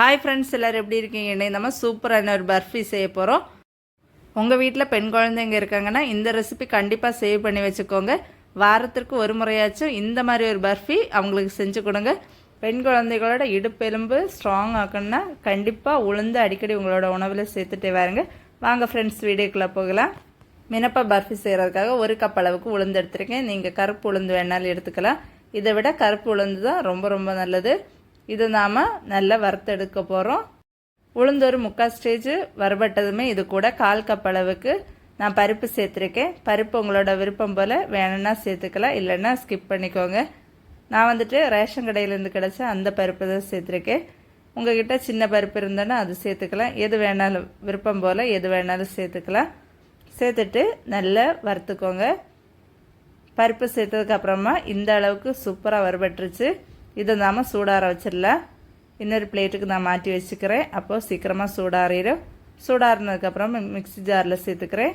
Hi friends எல்லோரும் எப்படி இருக்கீங்க? இன்றைக்கி நம்ம சூப்பரான ஒரு பர்ஃபி செய்ய போகிறோம் உங்கள் வீட்டில் பெண் குழந்தைங்க இருக்காங்கன்னா இந்த ரெசிபி கண்டிப்பாக சேவ் பண்ணி வச்சுக்கோங்க. வாரத்திற்கு ஒரு முறையாச்சும் இந்த மாதிரி ஒரு பர்ஃபி அவங்களுக்கு செஞ்சு கொடுங்க. பெண் குழந்தைகளோட இடுப்பெலும்பு ஸ்ட்ராங் ஆக்கணும்னா கண்டிப்பாக உளுந்து அடிக்கடி உங்களோட உணவில் சேர்த்துட்டே வாருங்க. வாங்க ஃப்ரெண்ட்ஸ் வீடியோக்குள்ளே போகலாம். மினப்பா பர்ஃபி செய்கிறதுக்காக ஒரு கப் அளவுக்கு உளுந்து எடுத்துருக்கேன். நீங்கள் கருப்பு உளுந்து வேணாலும் எடுத்துக்கலாம். இதை விட கருப்பு உளுந்து தான் ரொம்ப ரொம்ப நல்லது. இது நாம் நல்லா வறுத்தெடுக்க போகிறோம் உளுந்து ஒரு முக்கால் ஸ்டேஜ் வறுபட்டதுமே இது கூட கால் கப் அளவுக்கு நான் பருப்பு சேர்த்துருக்கேன். பருப்பு உங்களோட விருப்பம் போல் வேணும்னா சேர்த்துக்கலாம் இல்லைன்னா ஸ்கிப் பண்ணிக்கோங்க. நான் வந்துட்டு ரேஷன் கடையிலேருந்து கிடச்ச அந்த பருப்பு தான் சேர்த்துருக்கேன். உங்ககிட்ட சின்ன பருப்பு இருந்தோன்னா அது சேர்த்துக்கலாம். எது வேணாலும் விருப்பம் போல் எது வேணாலும் சேர்த்துக்கலாம். சேர்த்துட்டு நல்லா வறுத்துக்கோங்க. பருப்பு சேர்த்ததுக்கப்புறமா இந்த அளவுக்கு சூப்பராக வறுபட்டுருச்சு. இதை நாம் சூடார வச்சிடலாம் இன்னொரு பிளேட்டுக்கு நான் மாற்றி வச்சுக்கிறேன். அப்போது சீக்கிரமாக சூடாறிடும். சூடாறினதுக்கப்புறம் மிக்சி ஜாரில் சேர்த்துக்கிறேன்.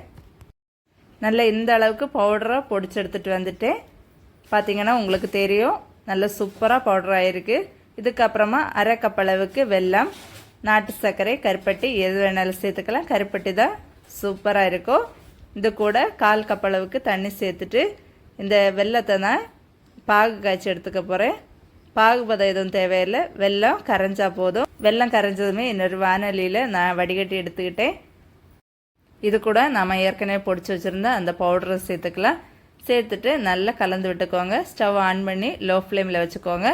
நல்ல இந்த அளவுக்கு பவுடராக பொடிச்சு எடுத்துகிட்டு வந்துட்டேன். பார்த்தீங்கன்னா உங்களுக்கு தெரியும். நல்ல சூப்பராக பவுடர் ஆகிருக்கு இதுக்கப்புறமா அரை கப் அளவுக்கு வெல்லம் நாட்டு சர்க்கரை கருப்பட்டி எது வேணாலும் சேர்த்துக்கலாம். கருப்பட்டி தான் சூப்பராக இருக்கும். இது கூட கால் கப் அளவுக்கு தண்ணி சேர்த்துட்டு இந்த வெள்ளத்தை நான் பாகு காய்ச்சி எடுத்துக்க போகிறேன் பாகுபதம் எதுவும் தேவையில்லை. வெல்லம் கரைஞ்சா போதும். வெல்லம் கரைஞ்சதுமே இன்னொரு வானொலியில் நான் வடிகட்டி எடுத்துக்கிட்டேன். இது கூட நம்ம ஏற்கனவே பொடிச்சு வச்சுருந்த அந்த பவுடரை சேர்த்துக்கலாம். சேர்த்துட்டு நல்லா கலந்து விட்டுக்கோங்க. ஸ்டவ் ஆன் பண்ணி லோ ஃப்ளேமில் வச்சுக்கோங்க.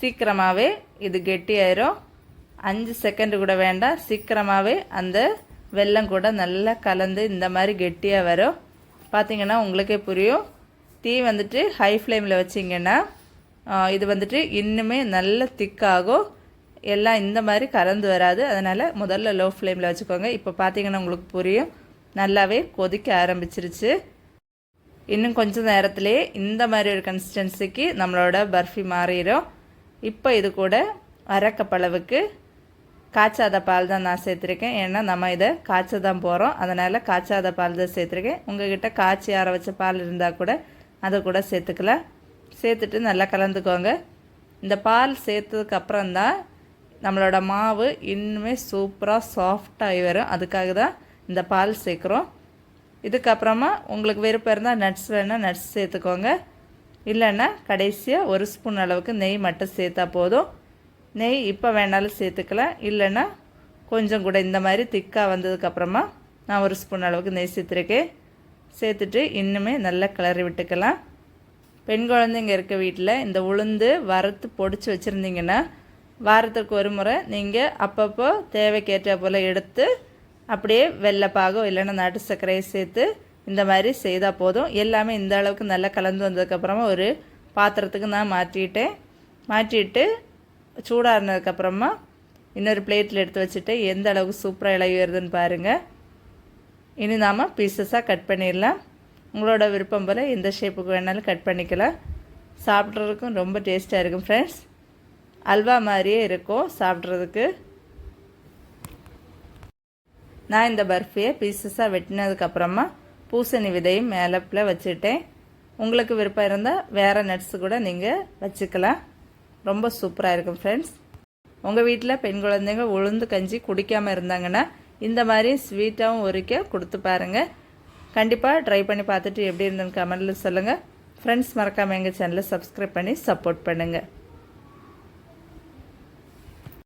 சீக்கிரமாகவே இது கெட்டியாயிரும். அஞ்சு செகண்டு கூட வேண்டாம். சீக்கிரமாகவே அந்த வெல்லம் கூட நல்லா கலந்து இந்த மாதிரி கெட்டியாக வரும். பார்த்திங்கன்னா உங்களுக்கே புரியும். தீ வந்துட்டு ஹை ஃப்ளேமில் வச்சிங்கன்னா இது வந்துட்டு இன்னுமே நல்ல திக்காகும் எல்லாம் இந்த மாதிரி கலந்து வராது. அதனால் முதல்ல லோ ஃப்ளேமில் வச்சுக்கோங்க. இப்போ பார்த்தீங்கன்னா உங்களுக்கு புரியும். நல்லாவே கொதிக்க ஆரம்பிச்சிருச்சு. இன்னும் கொஞ்சம் நேரத்துலேயே இந்த மாதிரி ஒரு கன்சிஸ்டன்சிக்கு நம்மளோட பர்ஃபி மாறிடும். இப்போ இது கூட அரைக்கப்பளவுக்கு காய்ச்சாத பால் தான் நான் சேர்த்துருக்கேன். ஏன்னா நம்ம இதை காய்ச்ச தான் போகிறோம் அதனால் காய்ச்சாத பால் தான் சேர்த்துருக்கேன். உங்ககிட்ட காய்ச்சி ஆற வச்ச பால் இருந்தால் கூட அதை கூட சேர்த்துக்கலாம். சேர்த்துட்டு நல்லா கலந்துக்கோங்க. இந்த பால் சேர்த்ததுக்கு தான் நம்மளோட மாவு இன்னுமே சூப்பராக சாஃப்டாகி வரும். அதுக்காக தான் இந்த பால் சேர்க்குறோம். இதுக்கப்புறமா உங்களுக்கு விருப்பம் இருந்தால் நட்ஸ் வேணால் நட்ஸ் சேர்த்துக்கோங்க. இல்லைன்னா கடைசியாக ஒரு ஸ்பூன் அளவுக்கு நெய் மட்டும் சேர்த்தா போதும். நெய் இப்போ வேணாலும் சேர்த்துக்கலாம். இல்லைன்னா கொஞ்சம் கூட இந்த மாதிரி திக்காக வந்ததுக்கப்புறமா நான் ஒரு ஸ்பூன் அளவுக்கு நெய் சேர்த்துருக்கேன். சேர்த்துட்டு இன்னுமே நல்லா கிளறி விட்டுக்கலாம். பெண் குழந்தைங்க இருக்க வீட்டில் இந்த உளுந்து வறுத்து பொடிச்சு வச்சுருந்தீங்கன்னா வாரத்துக்கு ஒரு முறை நீங்கள் அப்பப்போ தேவைக்கேற்ற போல் எடுத்து அப்படியே வெள்ளைப்பாகோ இல்லைன்னா நாட்டு சர்க்கரையை சேர்த்து இந்த மாதிரி செய்தால் போதும். எல்லாமே இந்த அளவுக்கு நல்லா கலந்து வந்ததுக்கப்புறமா ஒரு பாத்திரத்துக்கு நான் மாற்றிட்டேன். மாற்றிட்டு சூடாறினதுக்கப்புறமா இன்னொரு பிளேட்டில் எடுத்து வச்சுட்டு எந்த அளவுக்கு சூப்பராக இலகி வருதுன்னு பாருங்கள் இனி நாம் பீசஸாக கட் பண்ணிடலாம். உங்களோட விருப்பம் போல் எந்த ஷேப்புக்கு வேணாலும் கட் பண்ணிக்கலாம். சாப்பிட்றதுக்கும் ரொம்ப டேஸ்ட்டாக இருக்கும் ஃப்ரெண்ட்ஸ் அல்வா மாதிரியே இருக்கும் சாப்பிட்றதுக்கு. நான் இந்த பர்ஃபியை பீசஸாக வெட்டினதுக்கப்புறமா பூசணி விதையும் மேலப்பில் வச்சுட்டேன். உங்களுக்கு விருப்பம் இருந்தால் வேறு நட்ஸு கூட நீங்கள் வச்சுக்கலாம். ரொம்ப சூப்பராக இருக்கும் ஃப்ரெண்ட்ஸ் உங்கள் வீட்டில் பெண் குழந்தைங்க உளுந்து கஞ்சி குடிக்காமல் இருந்தாங்கன்னா இந்த மாதிரி ஸ்வீட்டாகவும் உரிக்க கொடுத்து பாருங்கள் கண்டிப்பாக ட்ரை பண்ணி பார்த்துட்டு எப்படி இருந்தேன்னு கமெண்ட்டில் சொல்லுங்கள் ஃப்ரெண்ட்ஸ் மறக்காமல் எங்கள் சேனலை சப்ஸ்கிரைப் பண்ணி சப்போர்ட் பண்ணுங்கள்